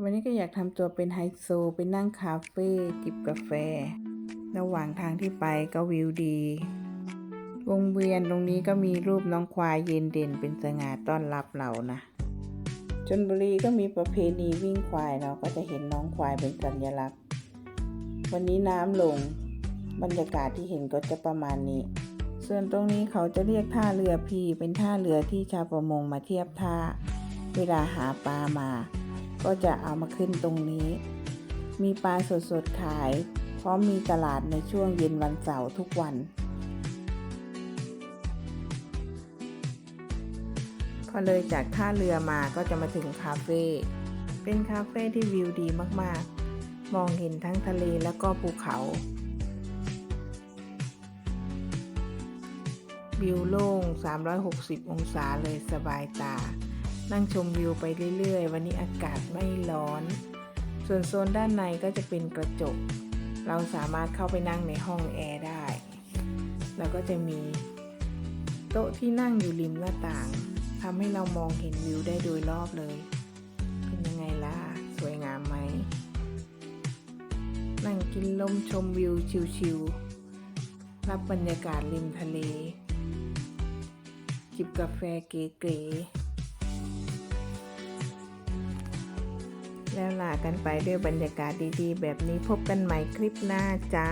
วันนี้ก็อยากทำตัวเป็นไฮโซไปนั่งคาเฟ่จิบกาแฟ ระหว่างทางที่ไปก็วิวดี วงเวียนตรงนี้ก็มีรูปน้องควายเยืนเด่นเป็นสง่าต้อนรับเรานะชนบุรีก็มีประเพณีวิ่งควายเราก็จะเห็นน้องควายเป็นสัญลักษณ์ วันนี้น้ำลง บรรยากาศที่เห็นก็จะประมาณนี้ ส่วนตรงนี้เขาจะเรียกท่าเรือพีเป็นท่าเรือที่ชาวประมงมาเทียบท่า เวลาหาปลามา ก็จะเอามาขึ้นตรงนี้ มีปลาสดๆขาย เพราะมีตลาดในช่วงเย็นวันเสาร์ทุกวัน พอเลยจากท่าเรือมาก็จะมาถึงคาเฟ่ เป็นคาเฟ่ที่วิวดีมากๆ มองเห็นทั้งทะเลแล้วก็ภูเขา วิวโล่ง 360 องศาเลยสบายตา นั่งชมวิวไปเรื่อยๆ วันนี้อากาศไม่ร้อน ส่วนโซนด้านในก็จะเป็นกระจก เราสามารถเข้าไปนั่งในห้องแอร์ได้ แล้วก็จะมีโต๊ะที่นั่งอยู่ริมหน้าต่างทำให้เรามองเห็นวิวได้โดยรอบเลย เป็นยังไงล่ะ สวยงามไหม นั่งกินลมชมวิวชิวๆ รับบรรยากาศริมทะเล จิบกาแฟเก๋ๆ แล้วลากันไปด้วยบรรยากาศดีๆ แบบนี้พบกันใหม่คลิปหน้าจ้า